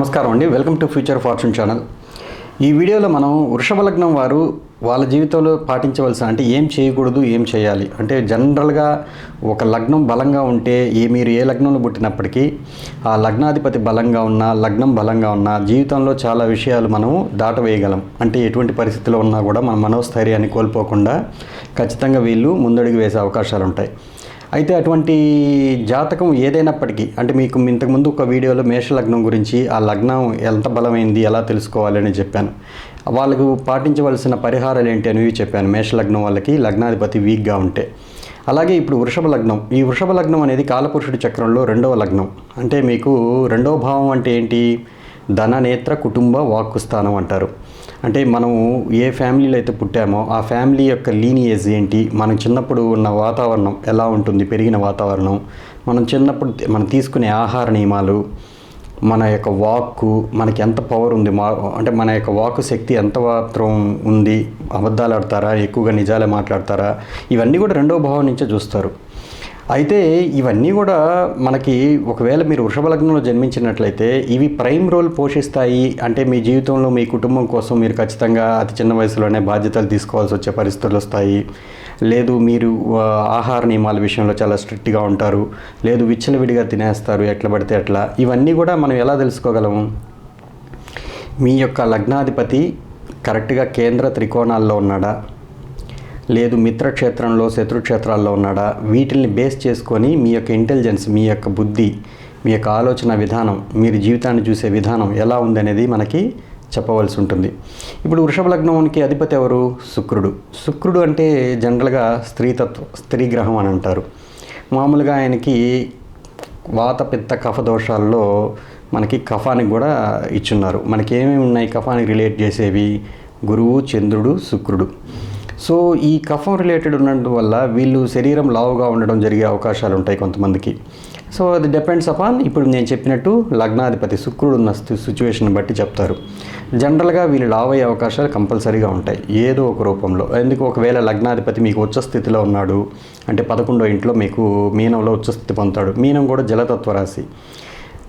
నమస్కారం అండి. Welcome to future fortune channel. ఈ వీడియోలో మనం వృషభ లగ్నం వారు వాళ్ళ జీవితంలో పాటించవలసిన అంటే ఏం చేయకూడదు ఏం చేయాలి? అంటే జనరల్గా ఒక లగ్నం బలంగా ఉంటే ఏ మీరు ఏ లగ్నంలో పుట్టినప్పటికీ ఆ లగ్నాధిపతి బలంగా ఉన్నా లగ్నం బలంగా ఉన్నా జీవితంలో చాలా విషయాలు మనం దాటవేయగలం. అంటే ఎటువంటి పరిస్థితిలో ఉన్నా కూడా మన మనోస్థైర్యాన్ని కోల్పోకుండా ఖచ్చితంగా వీళ్ళు ముందడుగు వేసే అవకాశాలు ఉంటాయి అయితే అటువంటి జాతకం ఏదైనప్పటికీ అంటే మీకు ఇంతకుముందు ఒక వీడియోలో మేషలగ్నం గురించి ఆ లగ్నం ఎంత బలమైంది ఎలా తెలుసుకోవాలని చెప్పాను. వాళ్ళకు పాటించవలసిన పరిహారాలు ఏంటి అనేవి చెప్పాను మేషలగ్నం వాళ్ళకి లగ్నాధిపతి వీక్గా ఉంటే. అలాగే ఇప్పుడు వృషభ లగ్నం ఈ వృషభ లగ్నం అనేది కాలపురుషుడి చక్రంలో రెండవ లగ్నం. అంటే మీకు రెండవ భావం అంటే ఏంటి? ధన నేత్ర కుటుంబ వాక్కు స్థానం అంటారు. అంటే మనము ఏ ఫ్యామిలీలో అయితే పుట్టామో ఆ ఫ్యామిలీ యొక్క లీనియేజ్ ఏంటి? మనం చిన్నప్పుడు ఉన్న వాతావరణం ఎలా ఉంటుంది? పెరిగిన వాతావరణం. మనం చిన్నప్పుడు మనం తీసుకునే ఆహార నియమాలు మన యొక్క వాక్కు మనకి ఎంత పవర్ ఉంది? మా అంటే మన యొక్క వాక్కు శక్తి ఎంత మాత్రం ఉంది? అబద్ధాలు ఆడతారా? ఎక్కువగా నిజాలే మాట్లాడతారా? ఇవన్నీ కూడా రెండవ భావం నుంచే చూస్తారు. అయితే ఇవన్నీ కూడా మనకి ఒకవేళ మీరు వృషభ లగ్నంలో జన్మించినట్లయితే ఇవి ప్రైమ్ రోల్ పోషిస్తాయి. అంటే మీ జీవితంలో మీ కుటుంబం కోసం మీరు ఖచ్చితంగా అతి చిన్న వయసులోనే బాధ్యతలు తీసుకోవాల్సి వచ్చే పరిస్థితులు వస్తాయి. లేదు మీరు ఆహార నియమాల విషయంలో చాలా స్ట్రిక్ట్గా ఉంటారు లేదు విచ్చలవిడిగా తినేస్తారు ఎట్లా పడితే అట్లా. ఇవన్నీ కూడా మనం ఎలా తెలుసుకోగలము? మీ యొక్క లగ్నాధిపతి కరెక్ట్గా కేంద్ర త్రికోణాల్లో ఉన్నాడా? లేదు మిత్రక్షేత్రంలో శత్రుక్షేత్రాల్లో ఉన్నాడా? వీటిల్ని బేస్ చేసుకొని మీ యొక్క ఇంటెలిజెన్స్ మీ యొక్క బుద్ధి మీ యొక్క ఆలోచన విధానం మీరు జీవితాన్ని చూసే విధానం ఎలా ఉందనేది మనకి చెప్పవలసి ఉంటుంది. ఇప్పుడు వృషభ లగ్నంకి అధిపతి ఎవరు? శుక్రుడు. శుక్రుడు అంటే జనరల్గా స్త్రీతత్వం స్త్రీ గ్రహం అని అంటారు. మామూలుగా ఆయనకి వాత పిత్త కఫ దోషాల్లో మనకి కఫానికి కూడా ఇచ్చున్నారు. మనకి ఏమేమి ఉన్నాయి? కఫానికి రిలేట్ చేసేవి గురువు చంద్రుడు శుక్రుడు. సో ఈ కఫం రిలేటెడ్ ఉన్నందువల్ల వీళ్ళు శరీరం లావుగా ఉండడం జరిగే అవకాశాలు ఉంటాయి కొంతమందికి. సో అది డిపెండ్స్ అపాన్ ఇప్పుడు నేను చెప్పినట్టు లగ్నాధిపతి శుక్రుడు ఉన్న సిచ్యువేషన్ బట్టి చెప్తారు. జనరల్గా వీళ్ళు లావయ్యే అయ్యే అవకాశాలు కంపల్సరీగా ఉంటాయి. ఏదో ఒక రూపంలో. ఎందుకు ఒకవేళ లగ్నాధిపతి మీకు ఉచ్చ స్థితిలో ఉన్నాడు అంటే పదకొండో ఇంట్లో మీకు మీనంలో ఉచ్చస్థితి పొందుతాడు. మీనం కూడా జలతత్వ రాశి.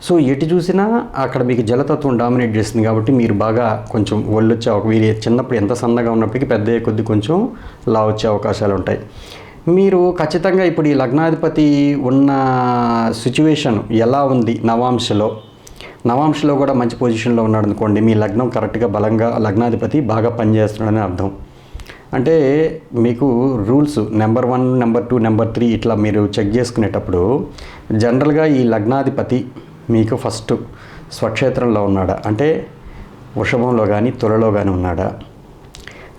సో ఎటు చూసినా అక్కడ మీకు జలతత్వం డామినేట్ చేస్తుంది కాబట్టి మీరు బాగా కొంచెం ఒళ్ళు వచ్చే ఒక మీరు చిన్నప్పుడు ఎంత సన్నగా ఉన్నప్పటికీ పెద్ద కొద్ది కొంచెం లా వచ్చే అవకాశాలు ఉంటాయి. మీరు ఖచ్చితంగా ఇప్పుడు ఈ లగ్నాధిపతి ఉన్న సిచ్యువేషన్ ఎలా ఉంది నవాంశలో? నవాంశలో కూడా మంచి పొజిషన్లో ఉన్నాడు అనుకోండి మీ లగ్నం కరెక్ట్గా బలంగా లగ్నాధిపతి బాగా పనిచేస్తున్నాడని అర్థం. అంటే మీకు rules number one number two number three ఇట్లా మీరు చెక్ చేసుకునేటప్పుడు జనరల్గా ఈ లగ్నాధిపతి మీకు ఫస్ట్ స్వక్షేత్రంలో ఉన్నాడా? అంటే వృషభంలో కానీ తులలో కానీ ఉన్నాడా?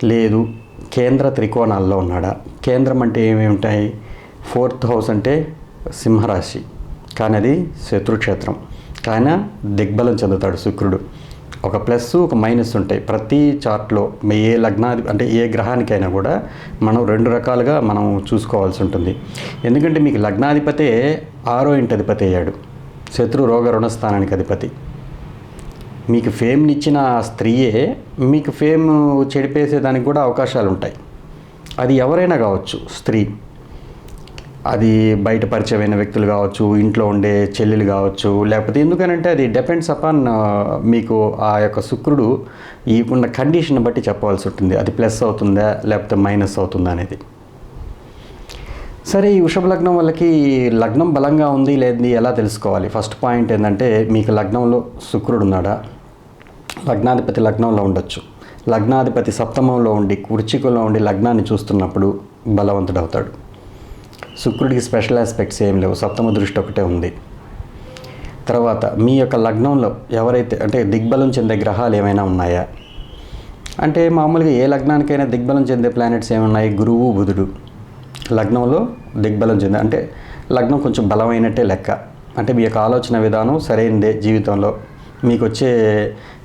లేదు. కేంద్ర త్రికోణాల్లో ఉన్నాడా? కేంద్రం అంటే ఏమేమి ఉంటాయి? ఫోర్త్ హౌస్ అంటే సింహరాశి. కానీ అది శత్రుక్షేత్రం. కానీ దిగ్బలం చెందుతాడు శుక్రుడు. ఒక ప్లస్ ఒక మైనస్ ఉంటాయి. ప్రతి చార్ట్లో ఏ లగ్నాధి అంటే ఏ గ్రహానికైనా కూడా మనం రెండు రకాలుగా మనం చూసుకోవాల్సి ఉంటుంది. ఎందుకంటే మీకు లగ్నాధిపతే ఆరో ఇంటి అధిపతి అయ్యాడు. శత్రు రోగ రుణస్థానానికి అధిపతి. మీకు ఫేమ్నిచ్చిన స్త్రీయే మీకు ఫేమ్ చెడిపేసేదానికి కూడా అవకాశాలు ఉంటాయి అది ఎవరైనా కావచ్చు స్త్రీ. అది బయట పరిచయమైన వ్యక్తులు కావచ్చు ఇంట్లో ఉండే చెల్లెలు కావచ్చు లేకపోతే ఎందుకనంటే అది డిపెండ్స్ అపాన్ మీకు ఆ యొక్క శుక్రుడు ఈ ఉన్న కండిషన్ బట్టి చెప్పవలసి ఉంటుంది. అది ప్లస్ అవుతుందా లేకపోతే మైనస్ అవుతుందా అనేది. సరే ఈ వృషభ లగ్నం వాళ్ళకి లగ్నం బలంగా ఉంది లేదని ఎలా తెలుసుకోవాలి? ఫస్ట్ పాయింట్ ఏంటంటే మీకు లగ్నంలో శుక్రుడు ఉన్నాడా? లగ్నాధిపతి లగ్నంలో ఉండొచ్చు. లగ్నాధిపతి సప్తమంలో ఉండి వృచ్చికంలో ఉండి లగ్నాన్ని చూస్తున్నప్పుడు బలవంతుడు అవుతాడు శుక్రుడికి స్పెషల్ ఆస్పెక్ట్స్ ఏం లేవు సప్తమ దృష్టి ఒకటే ఉంది. తర్వాత మీ యొక్క లగ్నంలో ఎవరైతే అంటే దిగ్బలం చెందే గ్రహాలు ఏమైనా ఉన్నాయా? అంటే మామూలుగా ఏ లగ్నానికైనా దిగ్బలం చెందే ప్లానెట్స్ ఏమున్నాయి గురువు బుధుడు. లగ్నంలో దిగ్బలం చెందే అంటే లగ్నం కొంచెం బలమైనట్టే లెక్క. అంటే మీ యొక్క ఆలోచన విధానం సరైనదే జీవితంలో. మీకు వచ్చే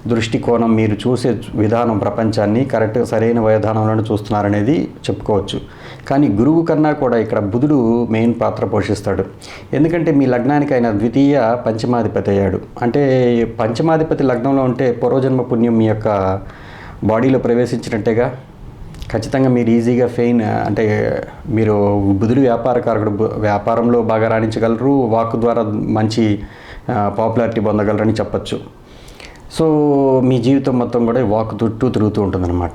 దృష్టికోణం మీరు చూసే విధానం ప్రపంచాన్ని కరెక్ట్గా సరైన విధానంలోనే చూస్తున్నారనేది చెప్పుకోవచ్చు. కానీ గురువు కన్నా కూడా ఇక్కడ బుధుడు మెయిన్ పాత్ర పోషిస్తాడు. ఎందుకంటే మీ లగ్నానికి ఆయన ద్వితీయ పంచమాధిపతి అయ్యాడు. అంటే పంచమాధిపతి లగ్నంలో ఉంటే పూర్వజన్మ పుణ్యం మీ యొక్క బాడీలో ప్రవేశించినట్టేగా ఖచ్చితంగా మీరు ఈజీగా ఫెయిన్ అంటే మీరు బుధుడు వ్యాపారకారకుడు వ్యాపారంలో బాగా రాణించగలరు వాక్ ద్వారా మంచి పాపులారిటీ పొందగలరని చెప్పచ్చు. సో మీ జీవితం మొత్తం కూడా వాక్ చుట్టూ తిరుగుతూ ఉంటుందన్నమాట.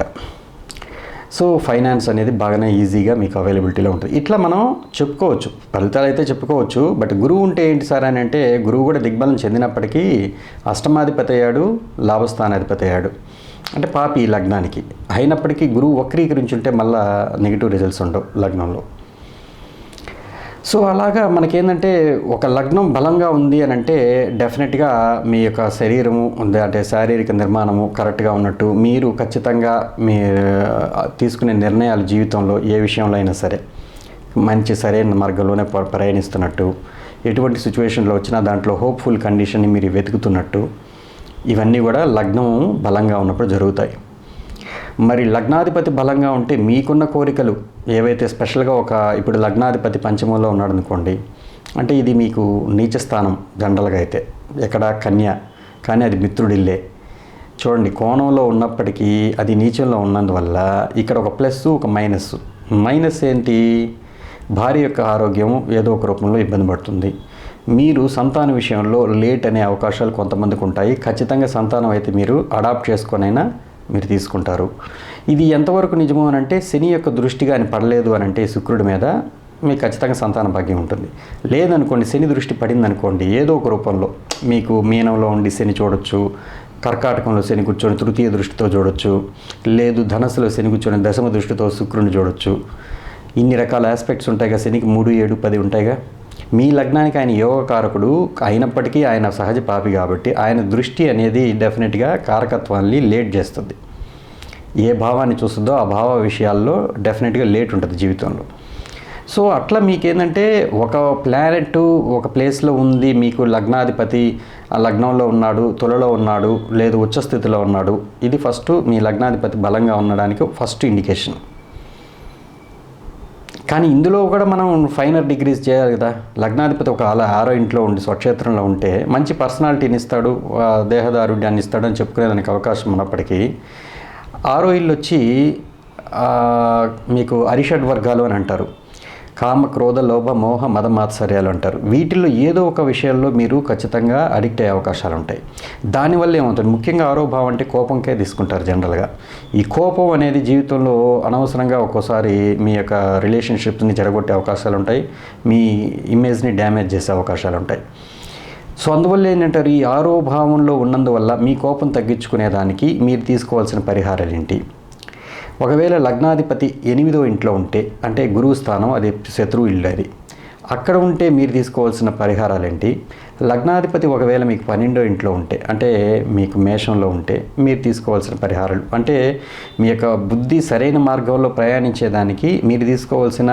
సో ఫైనాన్స్ అనేది బాగానే ఈజీగా మీకు అవైలబిలిటీలో ఉంటుంది. ఇట్లా మనం చెప్పుకోవచ్చు. ఫలితాలు అయితే చెప్పుకోవచ్చు. బట్ గురువు ఉంటే ఏంటి సార్ అని అంటే గురువు కూడా దిగ్బలం చెందినప్పటికీ అష్టమాధిపతి అయ్యాడు లాభస్థానాధిపతి అయ్యాడు. అంటే పాపి ఈ లగ్నానికి. అయినప్పటికీ గురువు వక్రీకరించి ఉంటే మళ్ళీ నెగిటివ్ రిజల్ట్స్ ఉండవు లగ్నంలో. సో అలాగా మనకేంటంటే ఒక లగ్నం బలంగా ఉంది అని అంటే డెఫినెట్గా మీ యొక్క శరీరము ఉంది అంటే శారీరక నిర్మాణము కరెక్ట్గా ఉన్నట్టు మీరు ఖచ్చితంగా మీ తీసుకునే నిర్ణయాలు జీవితంలో ఏ విషయంలో అయినా సరే మంచి సరైన మార్గంలోనే ప- ప్రయాణిస్తున్నట్టు ఎటువంటి సిచ్యువేషన్లో వచ్చినా దాంట్లో హోప్ఫుల్ కండిషన్ని మీరు వెతుకుతున్నట్టు ఇవన్నీ కూడా లగ్నం బలంగా ఉన్నప్పుడు జరుగుతాయి. మరి లగ్నాధిపతి బలంగా ఉంటే మీకున్న కోరికలు ఏవైతే స్పెషల్గా ఒక ఇప్పుడు లగ్నాధిపతి పంచమంలో ఉన్నాడు అనుకోండి అంటే ఇది మీకు నీచ స్థానం జనరల్గా అయితే. ఎక్కడ కన్య కానీ అది మిత్రుడిల్లే. చూడండి కోణంలో ఉన్నప్పటికీ అది నీచంలో ఉన్నందువల్ల ఇక్కడ ఒక ప్లస్ ఒక మైనస్. మైనస్ ఏంటి? భార్య యొక్క ఆరోగ్యం ఏదో ఒక రూపంలో ఇబ్బంది పడుతుంది. మీరు సంతాన విషయంలో లేట్ అనే అవకాశాలు కొంతమందికి ఉంటాయి. ఖచ్చితంగా సంతానం అయితే మీరు అడాప్ట్ చేసుకొనైనా మీరు తీసుకుంటారు. ఇది ఎంతవరకు నిజమో అని అంటే శని యొక్క దృష్టి కానీ పడలేదు అని అంటే శుక్రుడి మీద మీకు ఖచ్చితంగా సంతాన భాగ్యం ఉంటుంది. లేదనుకోండి శని దృష్టి పడింది అనుకోండి ఏదో ఒక రూపంలో మీకు మీనంలో ఉండి శని చూడొచ్చు కర్కాటకంలో శని కూర్చొని తృతీయ దృష్టితో చూడొచ్చు లేదు ధనస్సులో శని కూర్చొని దశమ దృష్టితో శుక్రుని చూడొచ్చు ఇన్ని రకాల ఆస్పెక్ట్స్ ఉంటాయిగా శనికి మూడు ఏడు పది ఉంటాయిగా. మీ లగ్నానికి ఆయన యోగకారకుడు అయినప్పటికీ ఆయన సహజ పాపి కాబట్టి ఆయన దృష్టి అనేది డెఫినెట్గా కారకత్వాన్ని లేట్ చేస్తుంది. ఏ భావాన్ని చూస్తుందో ఆ భావ విషయాల్లో డెఫినెట్గా లేట్ ఉంటుంది జీవితంలో. సో అట్లా మీకేంటంటే ఒక ప్లానెట్ ఒక ప్లేస్లో ఉంది మీకు లగ్నాధిపతి ఆ లగ్నంలో ఉన్నాడు తులలో ఉన్నాడు లేదు ఉచ్చస్థితిలో ఉన్నాడు. ఇది ఫస్ట్ మీ లగ్నాధిపతి బలంగా ఉండడానికి ఫస్ట్ ఇండికేషన్ కానీ ఇందులో కూడా మనం ఫైనర్ డిగ్రీస్ చేయాలి కదా. లగ్నాధిపతి ఒక అలా ఆరో ఇంట్లో ఉండి స్వక్షేత్రంలో ఉంటే మంచి పర్సనాలిటీని ఇస్తాడు ఆ, దేహదారుడ్యాన్ని ఇస్తాడు అని చెప్పుకునేదానికి అవకాశం ఉన్నప్పటికీ ఆరో ఇల్లు వచ్చి మీకు అరిషడ్ వర్గాలు అని అంటారు. కామ క్రోధ లోభ మోహ మద మాత్సర్యాలు అంటారు. వీటిల్లో ఏదో ఒక విషయంలో మీరు ఖచ్చితంగా అడిక్ట్ అయ్యే అవకాశాలు ఉంటాయి. దానివల్ల ఏమవుతుంది? ముఖ్యంగా ఆరో భావం అంటే కోపంకే తీసుకుంటారు జనరల్గా. ఈ కోపం అనేది జీవితంలో అనవసరంగా ఒక్కోసారి మీ యొక్క రిలేషన్షిప్ని జరగొట్టే అవకాశాలు ఉంటాయి. మీ ఇమేజ్ని డ్యామేజ్ చేసే అవకాశాలు ఉంటాయి. సో అందువల్ల ఏంటంటారు? ఈ ఆరో భావంలో ఉన్నందువల్ల మీ కోపం తగ్గించుకునేదానికి మీరు తీసుకోవాల్సిన పరిహారాలు ఏంటి? ఒకవేళ లగ్నాధిపతి ఎనిమిదో ఇంట్లో ఉంటే అంటే గురువు స్థానం అది శత్రువు ఇల్లు అది. అక్కడ ఉంటే మీరు తీసుకోవాల్సిన పరిహారాలు ఏంటి లగ్నాధిపతి ఒకవేళ మీకు పన్నెండో ఇంట్లో ఉంటే అంటే మీకు మేషంలో ఉంటే మీరు తీసుకోవాల్సిన పరిహారాలు. అంటే మీ యొక్క బుద్ధి సరైన మార్గంలో ప్రయాణించేదానికి మీరు తీసుకోవాల్సిన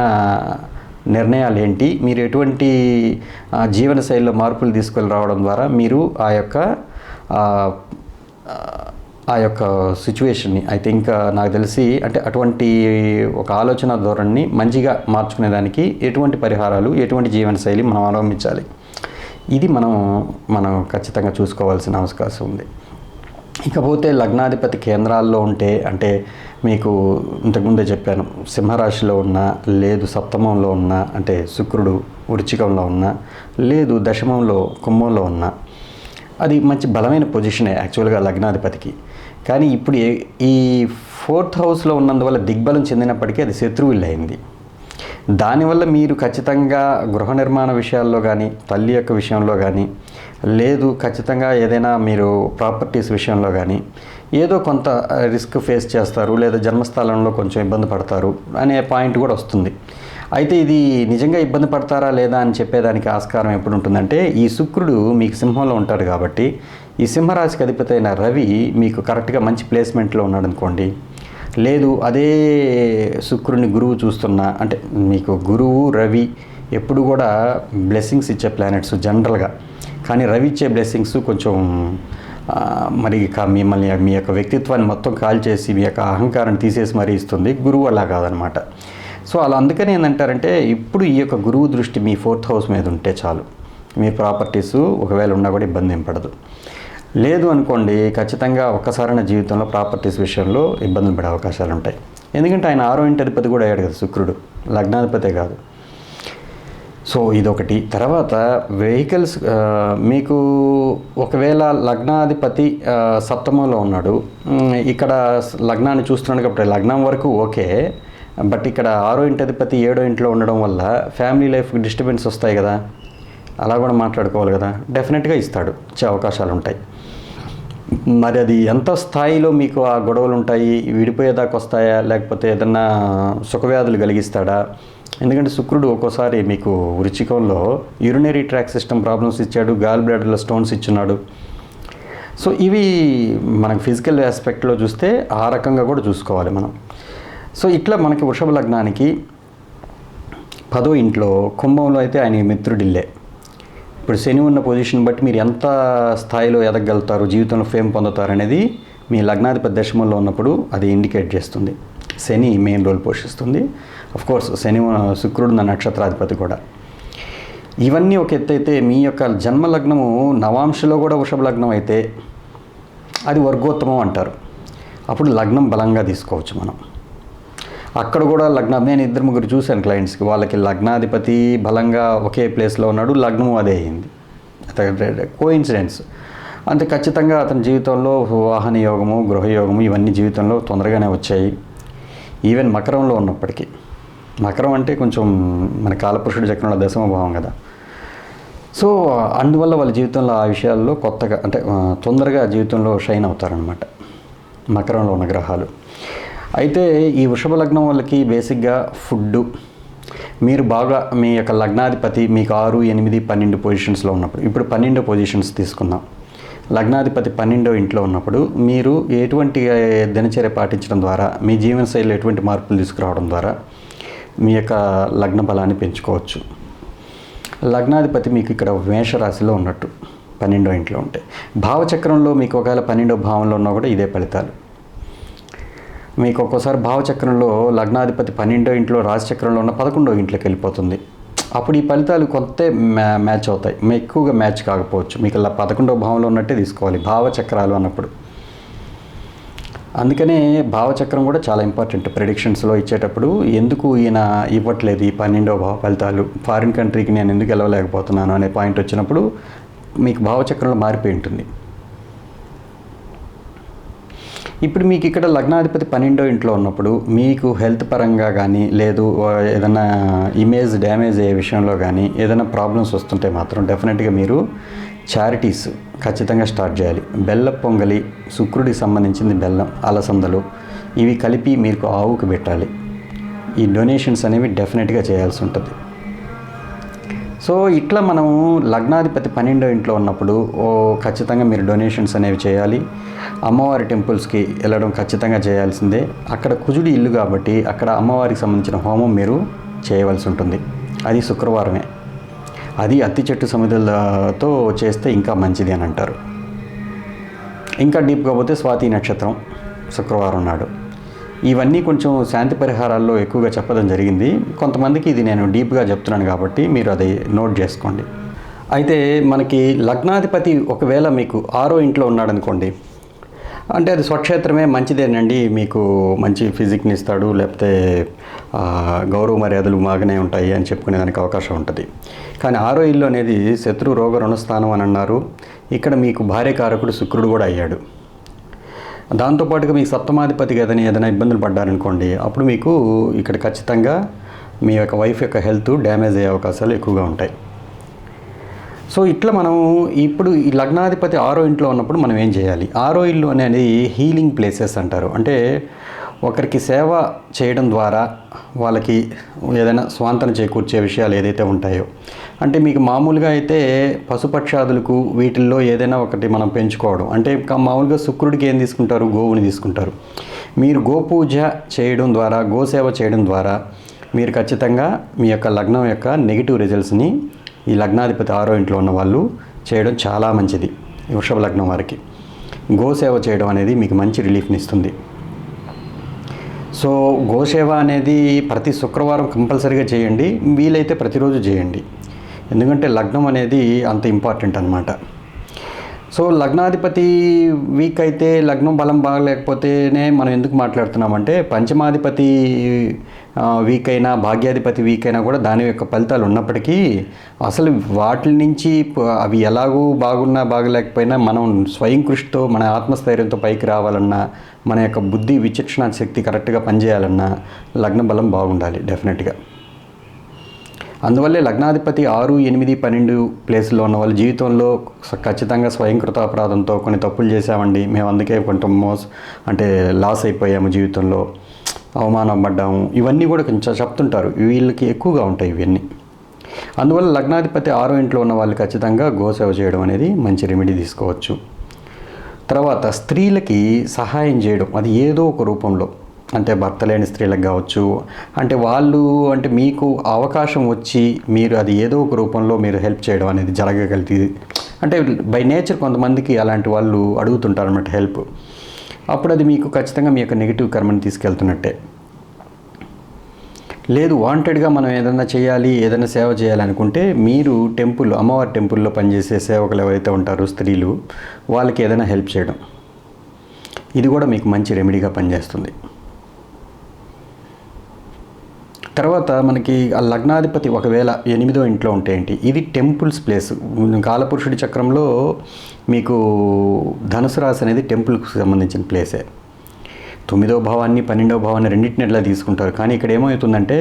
నిర్ణయాలు ఏంటి మీరు ఎటువంటి జీవనశైలిలో జీవన శైలిలో మార్పులు తీసుకొని రావడం ద్వారా మీరు ఆ యొక్క ఆ, యొక్క సిచ్యువేషన్ని ఐ థింక్ నాకు తెలిసి అంటే అటువంటి ఒక ఆలోచన ధోరణిని మంచిగా మార్చుకునేదానికి ఎటువంటి పరిహారాలు ఎటువంటి జీవనశైలి మనం అవలంబించాలి ఇది మనం మనం ఖచ్చితంగా చూసుకోవాల్సిన అవకాశం ఉంది. ఇకపోతే లగ్నాధిపతి కేంద్రాల్లో ఉంటే అంటే మీకు ఇంతకుముందే చెప్పాను సింహరాశిలో ఉన్నా లేదు సప్తమంలో ఉన్న అంటే శుక్రుడు వృచ్చికంలో ఉన్నా లేదు దశమంలో కుంభంలో ఉన్న అది మంచి బలమైన పొజిషనే యాక్చువల్గా లగ్నాధిపతికి. కానీ ఇప్పుడు ఈ ఫోర్త్ హౌస్లో ఉన్నందువల్ల దిగ్బలం చెందినప్పటికీ అది శత్రువులు అయింది దానివల్ల మీరు ఖచ్చితంగా గృహ నిర్మాణ విషయాల్లో కానీ తల్లి యొక్క విషయంలో కానీ లేదు ఖచ్చితంగా ఏదైనా మీరు ప్రాపర్టీస్ విషయంలో కానీ ఏదో కొంత రిస్క్ ఫేస్ చేస్తారు లేదా జన్మస్థలంలో కొంచెం ఇబ్బంది పడతారు అనే పాయింట్ కూడా వస్తుంది. అయితే ఇది నిజంగా ఇబ్బంది పడతారా లేదా అని చెప్పేదానికి ఆస్కారం ఎప్పుడు ఉంటుందంటే ఈ శుక్రుడు మీకు సింహంలో ఉంటాడు కాబట్టి ఈ సింహరాశికి అధిపతి అయిన రవి మీకు కరెక్ట్గా మంచి ప్లేస్మెంట్లో ఉన్నాడు అనుకోండి. లేదు అదే శుక్రుని గురువు చూస్తున్నా అంటే మీకు గురువు రవి ఎప్పుడు కూడా బ్లెస్సింగ్స్ ఇచ్చే ప్లానెట్స్ జనరల్గా కానీ రవి ఇచ్చే బ్లెస్సింగ్స్ కొంచెం మరి మిమ్మల్ని మీ యొక్క వ్యక్తిత్వాన్ని మొత్తం కాల్ చేసి మీ యొక్క అహంకారాన్ని తీసేసి మరీ ఇస్తుంది. గురువు అలా కాదనమాట. సో అలా అందుకని ఏంటంటారంటే ఇప్పుడు ఈ యొక్క గురువు దృష్టి మీ ఫోర్త్ హౌస్ మీద ఉంటే చాలు. మీ ప్రాపర్టీస్ ఒకవేళ ఉన్నా కూడా ఇబ్బంది ఏం పడదు. లేదు అనుకోండి ఖచ్చితంగా ఒక్కసారైన జీవితంలో ప్రాపర్టీస్ విషయంలో ఇబ్బందులు పడే అవకాశాలు ఉంటాయి. ఎందుకంటే ఆయన ఆరో ఇంటి అధిపతి కూడా అయ్యాడు కదా శుక్రుడు. లగ్నాధిపతే కాదు. సో ఇదొకటి. తర్వాత వెహికల్స్ మీకు ఒకవేళ లగ్నాధిపతి సప్తమంలో ఉన్నాడు ఇక్కడ లగ్నాన్ని చూస్తున్నాడు కాబట్టి లగ్నం వరకు ఓకే. బట్ ఇక్కడ ఆరో ఇంటి అధిపతి ఏడో ఇంట్లో ఉండడం వల్ల ఫ్యామిలీ లైఫ్ డిస్టర్బెన్స్ వస్తాయి కదా. అలా కూడా మాట్లాడుకోవాలి కదా. డెఫినెట్గా ఇస్తాడు. ఇచ్చే అవకాశాలు ఉంటాయి. మరి అది ఎంత స్థాయిలో మీకు ఆ గొడవలు ఉంటాయి? విడిపోయేదాకా వస్తాయా? లేకపోతే ఏదన్నా సుఖవ్యాధులు కలిగిస్తాడా? ఎందుకంటే శుక్రుడు ఒక్కోసారి మీకు వృచ్చికంలో యూరినరీ ట్రాక్ సిస్టమ్ ప్రాబ్లమ్స్ ఇచ్చాడు గాల్ బ్లాడర్లో స్టోన్స్ ఇచ్చున్నాడు. సో ఇవి మనకు ఫిజికల్ ఆస్పెక్ట్లో చూస్తే ఆ రకంగా కూడా చూసుకోవాలి మనం. సో ఇట్లా మనకి వృషభ లగ్నానికి పదో ఇంట్లో కుంభంలో అయితే ఆయన మిత్రుడిల్లే. ఇప్పుడు శని ఉన్న పొజిషన్ బట్టి మీరు ఎంత స్థాయిలో ఎదగలుగుతారు జీవితంలో ఫేమ్ పొందుతారు అనేది మీ లగ్నాధిపతి దశమంలో ఉన్నప్పుడు అది ఇండికేట్ చేస్తుంది. శని మెయిన్ రోల్ పోషిస్తుంది. అఫ్ కోర్స్ శని శుక్రుడు నా నక్షత్రాధిపతి కూడా. ఇవన్నీ ఒక ఎత్తు అయితే మీ యొక్క జన్మ లగ్నము నవాంశలో కూడా వృషభ లగ్నం అయితే అది వర్గోత్తమం అంటారు. అప్పుడు లగ్నం బలంగా తీసుకోవచ్చు మనం. అక్కడ కూడా లగ్నం నేను ఇద్దరు ముగ్గురు చూశాను క్లయింట్స్కి వాళ్ళకి లగ్నాధిపతి బలంగా ఒకే ప్లేస్లో ఉన్నాడు లగ్నము అదే అయింది. కో ఇన్సిడెంట్స్ అంతే ఖచ్చితంగా అతని జీవితంలో వాహన యోగము గృహయోగము ఇవన్నీ జీవితంలో తొందరగానే వచ్చాయి. ఈవెన్ మకరంలో ఉన్నప్పటికీ. మకరం అంటే కొంచెం మన కాలపురుషుడు చక్రంలో దశమభావం కదా. సో అందువల్ల వాళ్ళ జీవితంలో ఆ విషయాల్లో కొత్తగా అంటే తొందరగా జీవితంలో షైన్ అవుతారనమాట మకరంలో ఉన్న గ్రహాలు. అయితే ఈ వృషభ లగ్నం వాళ్ళకి బేసిక్గా ఫుడ్డు. మీరు బాగా మీ యొక్క లగ్నాధిపతి మీకు ఆరు ఎనిమిది పన్నెండు పొజిషన్స్లో ఉన్నప్పుడు ఇప్పుడు పన్నెండో పొజిషన్స్ తీసుకుందాం. లగ్నాధిపతి పన్నెండో ఇంట్లో ఉన్నప్పుడు మీరు ఎటువంటి దినచర్య పాటించడం ద్వారా మీ జీవనశైలిలో ఎటువంటి మార్పులు తీసుకురావడం ద్వారా మీ యొక్క లగ్న బలాన్ని పెంచుకోవచ్చు. లగ్నాధిపతి మీకు ఇక్కడ మేషరాశిలో ఉన్నట్టు పన్నెండో ఇంట్లో ఉంటే. భావచక్రంలో మీకు ఒకవేళ పన్నెండో భావంలో ఉన్నా కూడా ఇదే ఫలితాలు. మీకు ఒక్కోసారి భావచక్రంలో లగ్నాధిపతి పన్నెండో ఇంట్లో రాశిచక్రంలో ఉన్న పదకొండో ఇంట్లోకి వెళ్ళిపోతుంది. అప్పుడు ఈ ఫలితాలు కొంత మ్యా మ్యాచ్ అవుతాయి. ఎక్కువగా మ్యాచ్ కాకపోవచ్చు. మీకు ఇలా పదకొండో భావంలో ఉన్నట్టే తీసుకోవాలి. భావచక్రాలు అన్నప్పుడు. అందుకనే భావచక్రం కూడా చాలా ఇంపార్టెంట్. ప్రెడిక్షన్స్లో ఇచ్చేటప్పుడు ఎందుకు ఈయన ఇవ్వట్లేదు ఈ పన్నెండో భావ ఫలితాలు? ఫారిన్ కంట్రీకి నేను ఎందుకు వెళ్ళలేకపోతున్నాను అనే పాయింట్ వచ్చినప్పుడు మీకు భావచక్రంలో మారిపోయి ఉంటుంది. ఇప్పుడు మీకు ఇక్కడ లగ్నాధిపతి పన్నెండో ఇంట్లో ఉన్నప్పుడు మీకు హెల్త్ పరంగా కానీ లేదు ఏదైనా ఇమేజ్ డ్యామేజ్ అయ్యే విషయంలో కానీ ఏదైనా ప్రాబ్లమ్స్ వస్తుంటే మాత్రం డెఫినెట్గా మీరు చారిటీస్ ఖచ్చితంగా స్టార్ట్ చేయాలి. బెల్ల పొంగలి శుక్రుడికి సంబంధించింది బెల్లం అలసందలు ఇవి కలిపి మీకు ఆవుకు పెట్టాలి. ఈ డొనేషన్స్ అనేవి డెఫినెట్గా చేయాల్సి ఉంటుంది. సో ఇట్లా మనము లగ్నాధిపతి పన్నెండో ఇంట్లో ఉన్నప్పుడు ఓ ఖచ్చితంగా మీరు డొనేషన్స్ అనేవి చేయాలి. అమ్మవారి టెంపుల్స్కి వెళ్ళడం ఖచ్చితంగా చేయాల్సిందే. అక్కడ కుజుడి ఇల్లు కాబట్టి అక్కడ అమ్మవారికి సంబంధించిన హోమం మీరు చేయవలసి ఉంటుంది. అది శుక్రవారమే. అది అత్తి చెట్టు సమిధులతో చేస్తే ఇంకా మంచిది అని అంటారు. ఇంకా డీప్గా పోతే స్వాతి నక్షత్రం శుక్రవారం నాడు. ఇవన్నీ కొంచెం శాంతి పరిహారాల్లో ఎక్కువగా చెప్పడం జరిగింది. కొంతమందికి ఇది నేను డీప్గా చెప్తున్నాను కాబట్టి మీరు అది నోట్ చేసుకోండి. అయితే మనకి లగ్నాధిపతి ఒకవేళ మీకు ఆరో ఇంట్లో ఉన్నాడనుకోండి అంటే అది స్వక్షేత్రమే మంచిదేనండి. మీకు మంచి ఫిజిక్ని ఇస్తాడు లేకపోతే గౌరవ మర్యాదలు బాగానే ఉంటాయి అని చెప్పుకునే దానికి అవకాశం ఉంటుంది. కానీ ఆరో ఇల్లు అనేది శత్రు రోగ రుణస్థానం అని అన్నారు. ఇక్కడ మీకు భార్యకారకుడు శుక్రుడు కూడా అయ్యాడు. దాంతోపాటుగా మీకు సప్తమాధిపతి ఏదైనా ఏదైనా ఇబ్బందులు పడ్డారనుకోండి అప్పుడు మీకు ఇక్కడ ఖచ్చితంగా మీ యొక్క వైఫ్ యొక్క హెల్త్ డ్యామేజ్ అయ్యే అవకాశాలు ఎక్కువగా ఉంటాయి. సో ఇట్లా మనం ఇప్పుడు ఈ లగ్నాధిపతి ఆరో ఇంట్లో ఉన్నప్పుడు మనం ఏం చేయాలి? ఆరో ఇల్లు అనేది హీలింగ్ ప్లేసెస్ అంటారు. అంటే ఒకరికి సేవ చేయడం ద్వారా వాళ్ళకి ఏదైనా స్వాంతన చేకూర్చే విషయాలు ఏదైతే ఉంటాయో. అంటే మీకు మామూలుగా అయితే పశుపక్షాదులకు వీటిల్లో ఏదైనా ఒకటి మనం పెంచుకోవడం. అంటే మామూలుగా శుక్రుడికి ఏం తీసుకుంటారు? గోవుని తీసుకుంటారు. మీరు గోపూజ చేయడం ద్వారా గోసేవ చేయడం ద్వారా మీరు ఖచ్చితంగా మీ యొక్క లగ్నం యొక్క నెగిటివ్ రిజల్ట్స్ని ఈ లగ్నాధిపతి ఆరో ఇంట్లో ఉన్న వాళ్ళు చేయడం చాలా మంచిది. వృషభ లగ్నం వారికి. గోసేవ చేయడం అనేది మీకు మంచి రిలీఫ్ని ఇస్తుంది. సో గోసేవ అనేది ప్రతి శుక్రవారం కంపల్సరీగా చేయండి. వీలైతే ప్రతిరోజు చేయండి. ఎందుకంటే లగ్నం అనేది అంత ఇంపార్టెంట్ అనమాట సో లగ్నాధిపతి వీక్ అయితే లగ్నం బలం బాగలేకపోతేనే మనం ఎందుకు మాట్లాడుతున్నామంటే పంచమాధిపతి వీక్ అయినా భాగ్యాధిపతి వీక్ అయినా కూడా దాని యొక్క ఫలితాలు ఉన్నప్పటికీ అసలు వాటి నుంచి అవి ఎలాగూ బాగున్నా బాగలేకపోయినా మనం స్వయం కృషితో మన ఆత్మస్థైర్యంతో పైకి రావాలన్నా మన యొక్క బుద్ధి విచక్షణ శక్తి కరెక్ట్గా పనిచేయాలన్నా లగ్న బలం బాగుండాలి డెఫినెట్గా. అందువల్లే లగ్నాధిపతి ఆరు ఎనిమిది పన్నెండు ప్లేస్లో ఉన్న వాళ్ళు జీవితంలో ఖచ్చితంగా స్వయంకృత అపరాధంతో కొన్ని తప్పులు చేశామండి. మేము అందుకే కొంచెం మోస్ అంటే లాస్ అయిపోయాము జీవితంలో. అవమానం పడ్డాము ఇవన్నీ కూడా కొంచెం చెప్తుంటారు. వీళ్ళకి ఎక్కువగా ఉంటాయి ఇవన్నీ. అందువల్ల లగ్నాధిపతి ఆరో ఇంట్లో ఉన్న వాళ్ళు ఖచ్చితంగా గోసేవ చేయడం అనేది మంచి రెమెడీ తీసుకోవచ్చు. తర్వాత స్త్రీలకి సహాయం చేయడం అది ఏదో ఒక రూపంలో. అంటే భర్త లేని స్త్రీలకు కావచ్చు అంటే వాళ్ళు అంటే మీకు అవకాశం వచ్చి మీరు అది ఏదో ఒక రూపంలో మీరు హెల్ప్ చేయడం అనేది జరగగలిగింది అంటే బై నేచర్ కొంతమందికి అలాంటి వాళ్ళు అడుగుతుంటారు అన్నమాట హెల్ప్ అప్పుడు అది మీకు ఖచ్చితంగా మీ యొక్క నెగిటివ్ కర్మని తీసుకెళ్తున్నట్టే. లేదు వాంటెడ్గా మనం ఏదైనా చేయాలి ఏదైనా సేవ చేయాలనుకుంటే మీరు టెంపుల్ అమ్మవారి టెంపుల్లో పనిచేసే సేవకులు ఎవరైతే ఉంటారో స్త్రీలు వాళ్ళకి ఏదైనా హెల్ప్ చేయడం. ఇది కూడా మీకు మంచి రెమెడీగా పనిచేస్తుంది. తర్వాత మనకి ఆ లగ్నాధిపతి ఒకవేళ ఎనిమిదో ఇంట్లో ఉంటే ఏంటి? ఇది టెంపుల్స్ ప్లేస్. కాలపురుషుడి చక్రంలో మీకు ధనుసు రాశి అనేది టెంపుల్కి సంబంధించిన ప్లేసే. తొమ్మిదో భావాన్ని పన్నెండో భావాన్ని రెండింటిని ఎట్లా తీసుకుంటారు? కానీ ఇక్కడ ఏమవుతుందంటే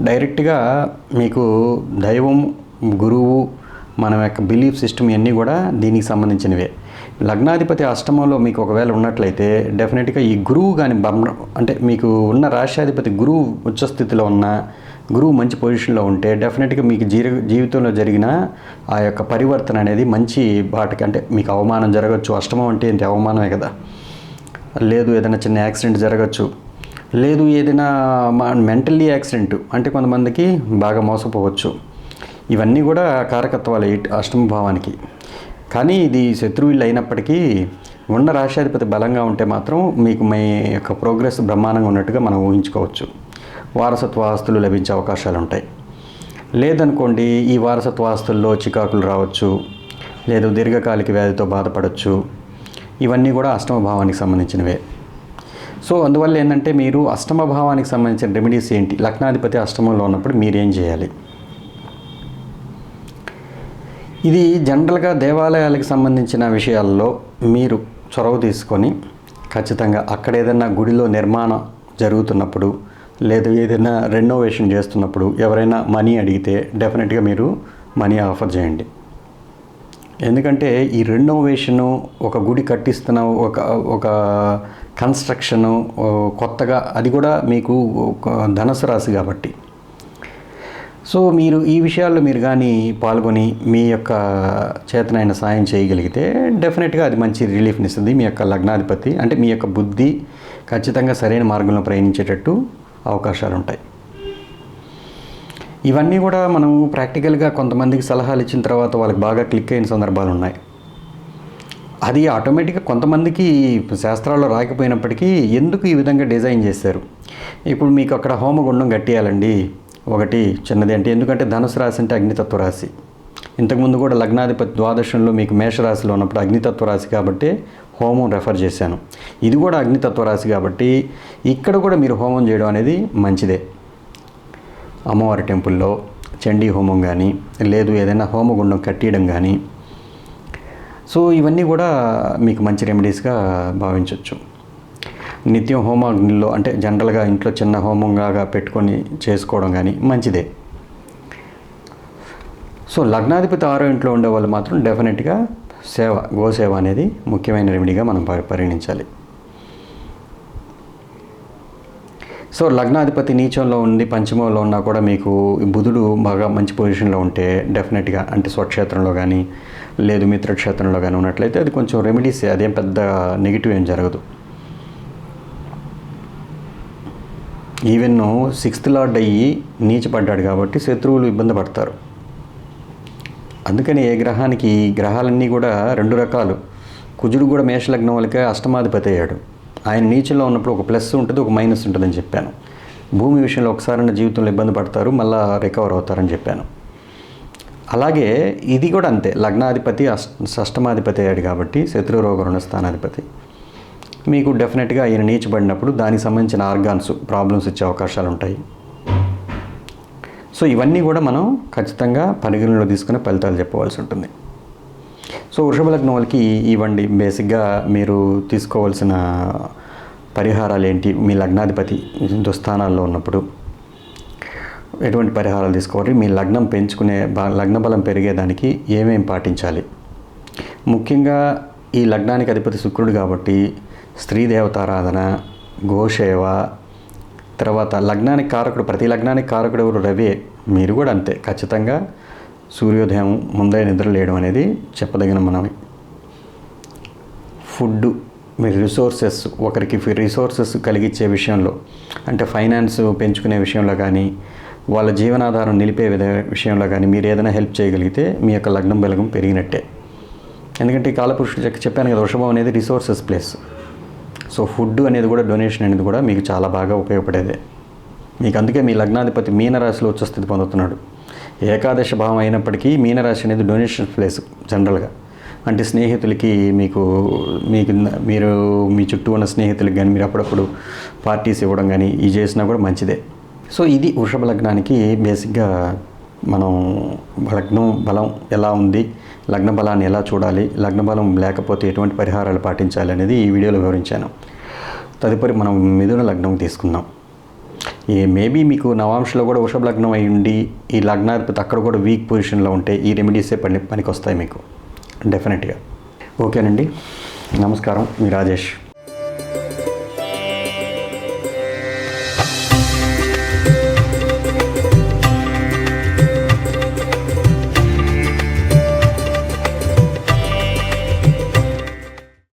డైరెక్ట్గా మీకు దైవం గురువు మన యొక్క బిలీఫ్ సిస్టమ్ ఇవన్నీ కూడా దీనికి సంబంధించినవే. లగ్నాధిపతి అష్టమంలో మీకు ఒకవేళ ఉన్నట్లయితే డెఫినెట్గా ఈ గురువు కానీ బ్రహ్మ అంటే మీకు ఉన్న రాష్ట్రాధిపతి గురువు ఉచ్చస్థితిలో ఉన్న గురువు మంచి పొజిషన్లో ఉంటే డెఫినెట్గా మీకు జీర జీవితంలో జరిగిన ఆ యొక్క పరివర్తన అనేది మంచి బాటకి అంటే మీకు అవమానం జరగచ్చు. అష్టమం అంటే ఏంటి? అవమానమే కదా. లేదు ఏదైనా చిన్న యాక్సిడెంట్ జరగచ్చు. లేదు ఏదైనా మెంటల్లీ యాక్సిడెంట్ అంటే కొంతమందికి బాగా మోసపోవచ్చు. ఇవన్నీ కూడా కారకత్వాలు అష్టమ భావానికి. కానీ ఇది శత్రువులు అయినప్పటికీ ఉన్న రాష్ట్రాధిపతి బలంగా ఉంటే మాత్రం మీకు మీ యొక్క ప్రోగ్రెస్ బ్రహ్మాండంగా ఉన్నట్టుగా మనం ఊహించుకోవచ్చు. వారసత్వ ఆస్తులు లభించే అవకాశాలు ఉంటాయి. లేదనుకోండి ఈ వారసత్వ ఆస్తుల్లో చికాకులు రావచ్చు లేదు దీర్ఘకాలిక వ్యాధితో బాధపడవచ్చు ఇవన్నీ కూడా అష్టమ భావానికి సంబంధించినవే. సో అందువల్ల ఏంటంటే మీరు అష్టమ భావానికి సంబంధించిన రెమెడీస్ ఏంటి? లగ్నాధిపతి అష్టమంలో ఉన్నప్పుడు మీరేం చేయాలి? ఇది జనరల్గా దేవాలయాలకు సంబంధించిన విషయాల్లో మీరు చొరవ తీసుకొని ఖచ్చితంగా అక్కడ ఏదైనా గుడిలో నిర్మాణం జరుగుతున్నప్పుడు లేదు ఏదైనా రెనోవేషన్ చేస్తున్నప్పుడు ఎవరైనా మనీ అడిగితే డెఫినెట్గా మీరు మనీ ఆఫర్ చేయండి. ఎందుకంటే ఈ రెనోవేషను ఒక గుడి కట్టిస్తున్న ఒక ఒక కన్స్ట్రక్షను కొత్తగా అది కూడా మీకు ధనసు రాశి కాబట్టి. సో మీరు ఈ విషయాల్లో మీరు కానీ పాల్గొని మీ యొక్క చేతనైన సాయం చేయగలిగితే డెఫినెట్గా అది మంచి రిలీఫ్ని ఇస్తుంది. మీ యొక్క లగ్నాధిపతి అంటే మీ యొక్క బుద్ధి ఖచ్చితంగా సరైన మార్గంలో ప్రయాణించేటట్టు అవకాశాలు ఉంటాయి. ఇవన్నీ కూడా మనం ప్రాక్టికల్గా కొంతమందికి సలహాలు ఇచ్చిన తర్వాత వాళ్ళకి బాగా క్లిక్ అయిన సందర్భాలు ఉన్నాయి. అది ఆటోమేటిక్గా కొంతమందికి శాస్త్రాల్లో రాకపోయినప్పటికీ ఎందుకు ఈ విధంగా డిజైన్ చేశారు? ఇప్పుడు మీకు అక్కడ హోమగుండం కట్టేయాలండి. ఒకటి చిన్నది అంటే ఎందుకంటే ధనుసు రాశి అంటే అగ్నితత్వ రాశి. ఇంతకుముందు కూడా లగ్నాధిపతి ద్వాదశంలో మీకు మేషరాశిలో ఉన్నప్పుడు అగ్నితత్వ రాశి కాబట్టి హోమం రెఫర్ చేశాను. ఇది కూడా అగ్నితత్వ రాశి కాబట్టి ఇక్కడ కూడా మీరు హోమం చేయడం అనేది మంచిదే. అమ్మవారి టెంపుల్లో చండీ హోమం కానీ లేదు ఏదైనా హోమగుండం కట్టేయడం కానీ. సో ఇవన్నీ కూడా మీకు మంచి రెమెడీస్గా భావించవచ్చు నిత్యం హోమాగ్నిలో అంటే జనరల్గా ఇంట్లో చిన్న హోమంగా పెట్టుకొని చేసుకోవడం కానీ మంచిదే. సో లగ్నాధిపతి ఆరో ఇంట్లో ఉండే వాళ్ళు మాత్రం డెఫినెట్గా సేవ గోసేవ అనేది ముఖ్యమైన రెమెడీగా మనం పరిగణించాలి. సో లగ్నాధిపతి నీచంలో ఉండి పంచమంలో ఉన్నా కూడా మీకు బుధుడు బాగా మంచి పొజిషన్లో ఉంటే డెఫినెట్గా అంటే స్వక్షేత్రంలో కానీ లేదు మిత్రక్షేత్రంలో కానీ ఉన్నట్లయితే అది కొంచెం రెమెడీస్ అదేం పెద్ద నెగిటివ్ ఏం జరగదు. ఈవెన్ సిక్స్త్ లార్డ్ అయ్యి నీచపడ్డాడు కాబట్టి శత్రువులు ఇబ్బంది పడతారు. అందుకని ఏ గ్రహానికి ఈ గ్రహాలన్నీ కూడా రెండు రకాలు. కుజుడు కూడా మేషలగ్నం వాళ్ళకే అష్టమాధిపతి అయ్యాడు. ఆయన నీచంలో ఉన్నప్పుడు ఒక ప్లస్ ఉంటుంది ఒక మైనస్ ఉంటుందని చెప్పాను. భూమి విషయంలో ఒకసారి జీవితంలో ఇబ్బంది పడతారు మళ్ళీ రికవర్ అవుతారని చెప్పాను. అలాగే ఇది కూడా అంతే. లగ్నాధిపతి అష్ అష్టమాధిపతి అయ్యాడు కాబట్టి శత్రు రోగ రుణ స్థానాధిపతి. మీకు డెఫినెట్గా ఆయన నీచబడినప్పుడు దానికి సంబంధించిన ఆర్గాన్స్ ప్రాబ్లమ్స్ వచ్చే అవకాశాలు ఉంటాయి. సో ఇవన్నీ కూడా మనం ఖచ్చితంగా పరిగణనలో తీసుకునే ఫలితాలు చెప్పవలసి ఉంటుంది. సో వృషభ లగ్నం వాళ్ళకి ఇవ్వండి. బేసిక్గా మీరు తీసుకోవాల్సిన పరిహారాలు ఏంటి? మీ లగ్నాధిపతి దుస్థానాల్లో ఉన్నప్పుడు ఎటువంటి పరిహారాలు తీసుకోవాలి? మీ లగ్నం పెంచుకునే బ- లగ్న బలం పెరిగేదానికి ఏమేమి పాటించాలి? ముఖ్యంగా ఈ లగ్నానికి అధిపతి శుక్రుడు కాబట్టి స్త్రీ దేవతారాధన గోసేవ తర్వాత లగ్నానికి కారకుడు ప్రతి లగ్నానికి కారకుడు ఎవరు? రవే. మీరు కూడా అంతే. ఖచ్చితంగా సూర్యోదయం ముందే నిద్ర లేయడం అనేది చెప్పదగిన మనమే ఫుడ్ మీ రిసోర్సెస్ ఒకరికి రిసోర్సెస్ కలిగించే విషయంలో అంటే ఫైనాన్స్ పెంచుకునే విషయంలో కానీ వాళ్ళ జీవనాధారం నిలిపే విధ విషయంలో కానీ మీరు ఏదైనా హెల్ప్ చేయగలిగితే మీ యొక్క లగ్నం బలగం పెరిగినట్టే. ఎందుకంటే ఈ కాలపురుషుడు చెప్పాను కదా వృషభం అనేది రిసోర్సెస్ ప్లేస్. సో ఫుడ్ అనేది కూడా డొనేషన్ అనేది కూడా మీకు చాలా బాగా ఉపయోగపడేదే. మీకు అందుకే మీ లగ్నాధిపతి మీనరాశిలో ఉచ్చస్థితి పొందుతున్నాడు. ఏకాదశ భావం అయినప్పటికీ మీనరాశి అనేది డొనేషన్ ప్లేస్ జనరల్గా. అంటే స్నేహితులకి మీకు మీకు మీరు మీ చుట్టూ ఉన్న స్నేహితులకి కానీ మీరు అప్పుడప్పుడు పార్టీస్ ఇవ్వడం కానీ ఇవి చేసినా కూడా మంచిదే. సో ఇది వృషభ లగ్నానికి బేసిక్గా మనం లగ్నం బలం ఎలా ఉంది లగ్న బలాన్ని ఎలా చూడాలి లగ్న బలం లేకపోతే ఎటువంటి పరిహారాలు పాటించాలి అనేది ఈ వీడియోలో వివరించాను. తదుపరి మనం మిథున లగ్నం తీసుకుందాం. ఈ మేబీ మీకు నవాంశలో కూడా వృషభ లగ్నం అయి ఉండి ఈ లగ్నాధిపతి అక్కడ కూడా వీక్ పొజిషన్లో ఉంటే ఈ రెమెడీసే పని పనికి వస్తాయి మీకు డెఫినెట్గా ఓకేనండి. నమస్కారం. మీ రాజేష్.